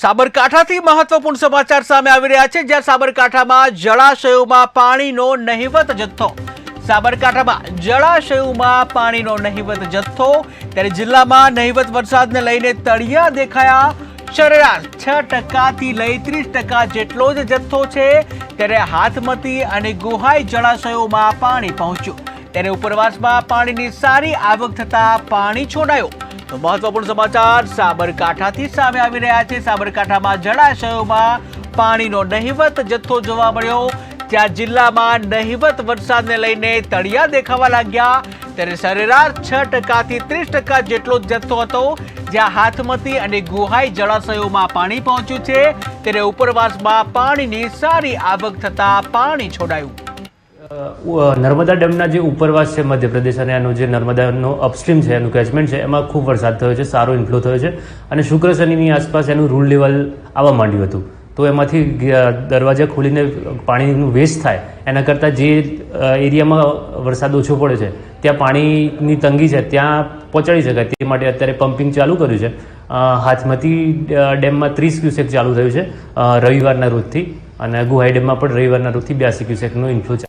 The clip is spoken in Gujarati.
સાબરકાંઠાથી મહત્વપૂર્ણ સમાચાર સામે આવી રહ્યા છે. જ્યાં સાબરકાંઠામાં જળાશયોમાં પાણીનો નહિવત જથ્થો. સાબરકાંઠામાં જળાશયોમાં પાણીનો નહિવત જથ્થો. ત્યારે જિલ્લામાં નહિવત વરસાદને લઈને તળિયા દેખાયા. સરેરાશ છ ટકાથી લઈ ત્રીસ ટકા જેટલો જ જથ્થો છે. ત્યારે હાથમતી અને ગુહાઈ જળાશયોમાં પાણી પહોંચ્યું. ત્યારે ઉપરવાસમાં પાણીની સારી આવક થતાં પાણી છોડાયું. મહત્વપૂર્ણ સમાચાર સાબરકાંઠાથી સામે આવી રહ્યા છે. સાબરકાંઠામાં જળાશયોમાં પાણીનો નહિવત જથ્થો જોવા મળ્યો. ત્યાં જિલ્લામાં નહિવત વરસાદને લઈને તળિયા દેખાવા લાગ્યા. ત્યારે સરેરાશ છ ટકાથી ત્રીસ ટકા જેટલો જથ્થો હતો. જ્યાં હાથમતી અને ગુહાઈ જળાશયોમાં પાણી પહોંચ્યું છે. ત્યારે ઉપરવાસમાં પાણીની સારી આવક થતાં પાણી છોડાયું. નર્મદા ડેમના જે ઉપરવાસ છે મધ્યપ્રદેશ અને આનું જે નર્મદાનો અપસ્ટ્રીમ છે, એનું કેચમેન્ટ છે, એમાં ખૂબ વરસાદ થયો છે, સારો ઇન્ફ્લો થયો છે અને શુક્ર શનિની આસપાસ એનું રૂલ લેવલ આવવા માંડ્યું હતું. તો એમાંથી દરવાજા ખોલીને પાણીનું વેસ્ટ થાય, એના કરતાં જે એરિયામાં વરસાદ ઓછો પડે છે, ત્યાં પાણીની તંગી છે, ત્યાં પહોંચાડી શકાય. તે માટે અત્યારે પમ્પિંગ ચાલુ કર્યું છે. હાથમતી ડેમમાં ત્રીસ ક્યુસેક ચાલુ થયું છે રવિવારના રોજથી. અને ગુહાઈ ડેમમાં પણ રવિવારના રોજથી બ્યાસી ક્યુસેકનું ઇન્ફ્લો